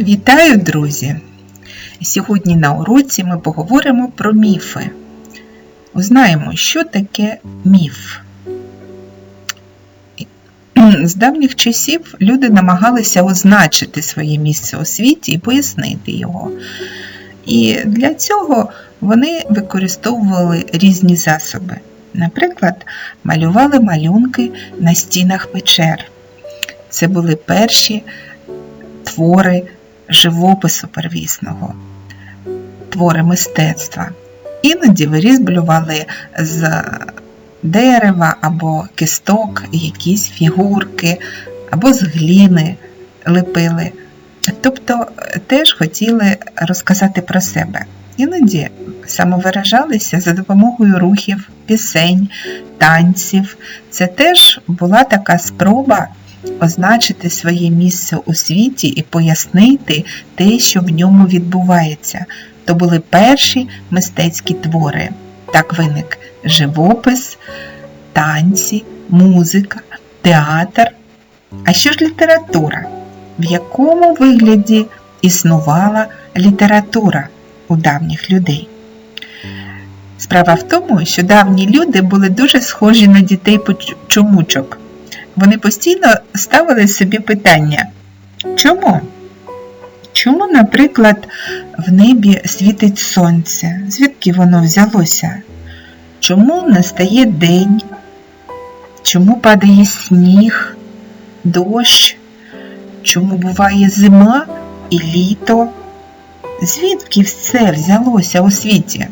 Вітаю, друзі! Сьогодні на уроці ми поговоримо про міфи. Узнаємо, що таке міф. З давніх часів люди намагалися означити своє місце у світі і пояснити його. І для цього вони використовували різні засоби. Наприклад, малювали малюнки на стінах печер. Це були перші твори живопису первісного, твори мистецтва. Іноді вирізблювали з дерева або кисток якісь фігурки, або з гліни лепили. Тобто теж хотіли розказати про себе. Іноді самовиражалися за допомогою рухів, пісень, танців. Це теж була така спроба означити своє місце у світі і пояснити те, що в ньому відбувається. То були перші мистецькі твори. Так виник живопис, танці, музика, театр. А що ж література? В якому вигляді існувала література у давніх людей? Справа в тому, що давні люди були дуже схожі на дітей чомучок. Вони постійно ставили собі питання, чому? Чому, наприклад, в небі світить сонце? Звідки воно взялося? Чому настає день? Чому падає сніг, дощ? Чому буває зима і літо? Звідки все взялося у світі?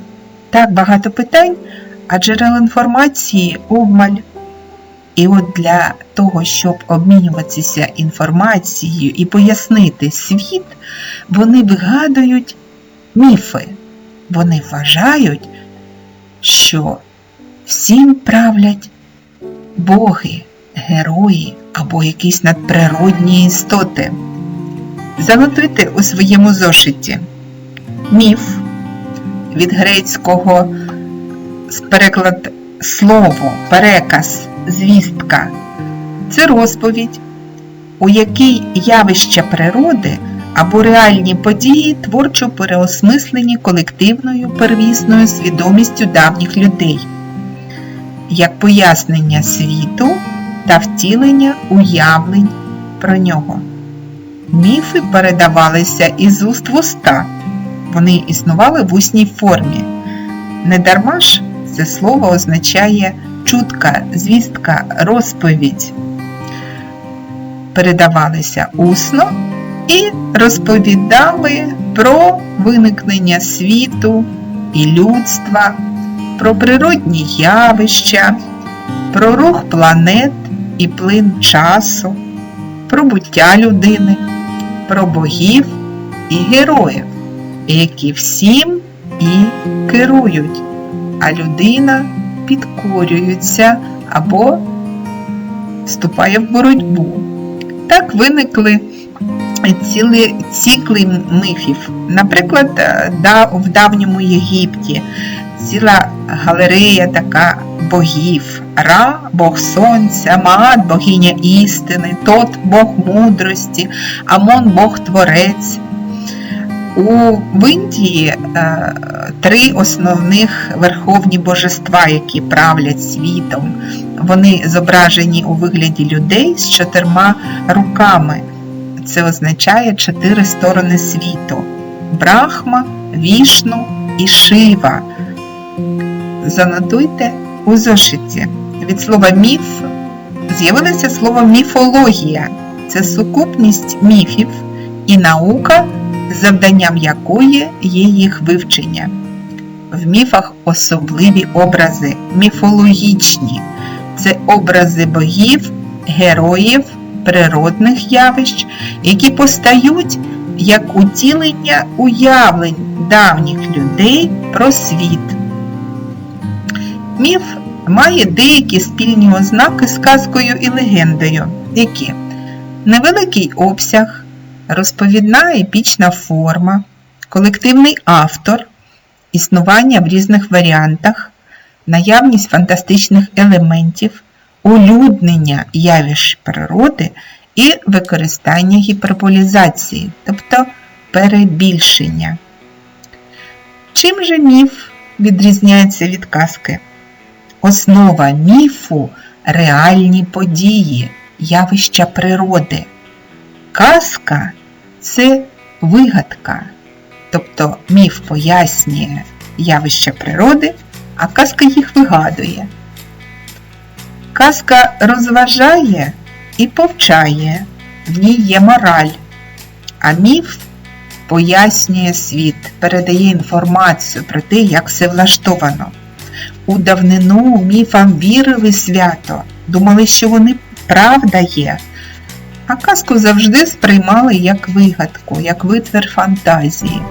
Так багато питань, а джерел інформації обмаль. І от для того, щоб обмінюватися інформацією і пояснити світ, вони вигадують міфи. Вони вважають, що всім правлять боги, герої або якісь надприродні істоти. Занотуйте у своєму зошиті міф від грецького переклад слово, переказ звістка це розповідь, у якій явища природи або реальні події творчо переосмислені колективною первісною свідомістю давніх людей, як пояснення світу та втілення уявлень про нього. Міфи передавалися із уст в уста, вони існували в усній формі. Недарма ж це слово означає чутка, звістка, розповідь передавалися усно і розповідали про виникнення світу і людства, про природні явища, про рух планет і плин часу, про буття людини, про богів і героїв, які всім і керують, а людина підкорюється або вступає в боротьбу. Так виникли цілі цикли мифів. Наприклад, в давньому Єгипті ціла галерея така богів. Ра, Бог Сонця, Маат, богиня істини, Тот Бог мудрості, Амон Бог Творець. У в Індії е, три основних верховні божества, які правлять світом. Вони зображені у вигляді людей з чотирма руками. Це означає чотири сторони світу: Брахма, Вішну і Шива. Занотуйте у зошиті. Від слова міф з'явилося слово міфологія. Це сукупність міфів і наука завданням якої є їх вивчення. В міфах особливі образи, міфологічні це образи богів, героїв, природних явищ, які постають як утілення уявлень давніх людей про світ. Міф має деякі спільні ознаки з казкою і легендою, які невеликий обсяг, розповідна епічна форма, колективний автор, існування в різних варіантах, наявність фантастичних елементів, улюднення явищ природи і використання гіперболізації, тобто перебільшення. Чим же міф відрізняється від казки? Основа міфу реальні події, явища природи. Казка це вигадка, тобто міф пояснює явища природи, а казка їх вигадує. Казка розважає і повчає, в ній є мораль, а міф пояснює світ, передає інформацію про те, як все влаштовано. У давнину міфам вірили свято, думали, що вони правда є, а казку завжди сприймали як вигадку, як витвір фантазії.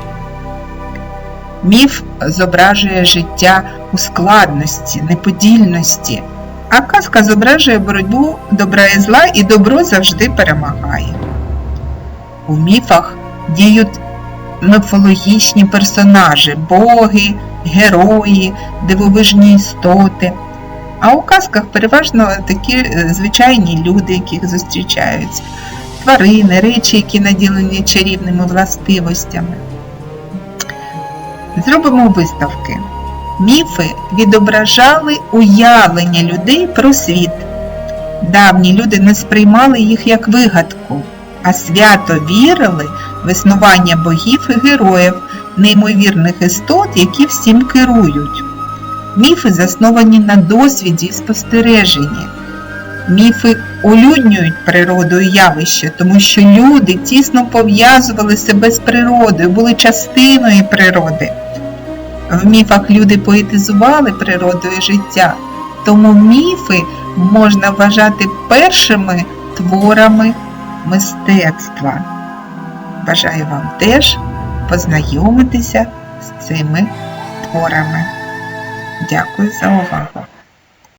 Міф зображує життя у складності, неподільності, а казка зображує боротьбу добра і зла, і добро завжди перемагає. У міфах діють міфологічні персонажі, боги, герої, дивовижні істоти. А у казках переважно такі е, звичайні люди, яких зустрічаються, тварини, речі, які наділені чарівними властивостями. Зробимо виставки. Міфи відображали уявлення людей про світ. Давні люди не сприймали їх як вигадку, а свято вірили в існування богів і героїв, неймовірних істот, які всім керують. Міфи засновані на досвіді і спостереженні. Міфи улюднюють природу і явище, тому що люди тісно пов'язували себе з природою, були частиною природи. В міфах люди поетизували природу і життя, тому міфи можна вважати першими творами мистецтва. Бажаю вам теж познайомитися з цими творами. Дякую за увагу!